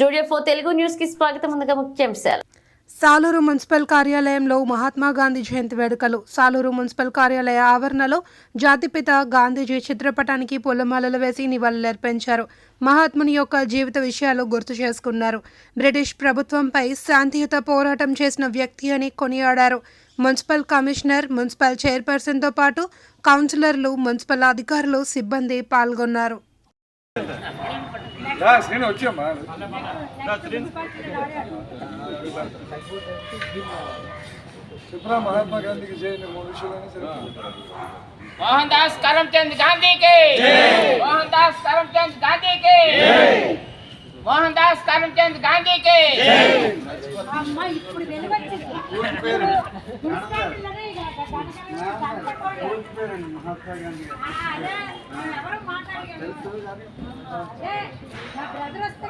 Studio four Telugu న్యూస్కి స్వాగతం ముందుగా ముఖ్యాంశాలు సాలూరు మున్సిపల్ కార్యాలయంలో మహాత్మా గాంధీ జయంతి వేడుకలు. సాలూరు మున్సిపల్ కార్యాలయ ఆవరణలో జాతిపిత గాంధీజీ చిత్రపటానికి పూలమాలలు వేసి నివాళులర్పించారు. మహాత్ముని యొక్క జీవిత విషయాలు గుర్తు చేసుకున్నారు. బ్రిటిష్ ప్రభుత్వంపై శాంతియుత పోరాటం చేసిన వ్యక్తి అని కొనియాడారు. మున్సిపల్ కమిషనర్ మున్సిపల్ చైర్పర్సన్తో పాటు కౌన్సిలర్లు మున్సిపల్ అధికారులు సిబ్బంది పాల్గొన్నారు. శ్రీని వచ్చామ్మా చెప్పరా మహాత్మా గాంధీకి చేయండి మూడు విషయాలని మోహన్ దాస్ కరమ్చంద్ గాంధీకి. మోహన్ దాస్ కరమ్చంద్ గాంధీకి. మోహన్ దాస్ కరమ్చంద్ గాంధీకి. మహాత్మా గాంధీ ಬ್ರದರ್ ಅಷ್ಟೇ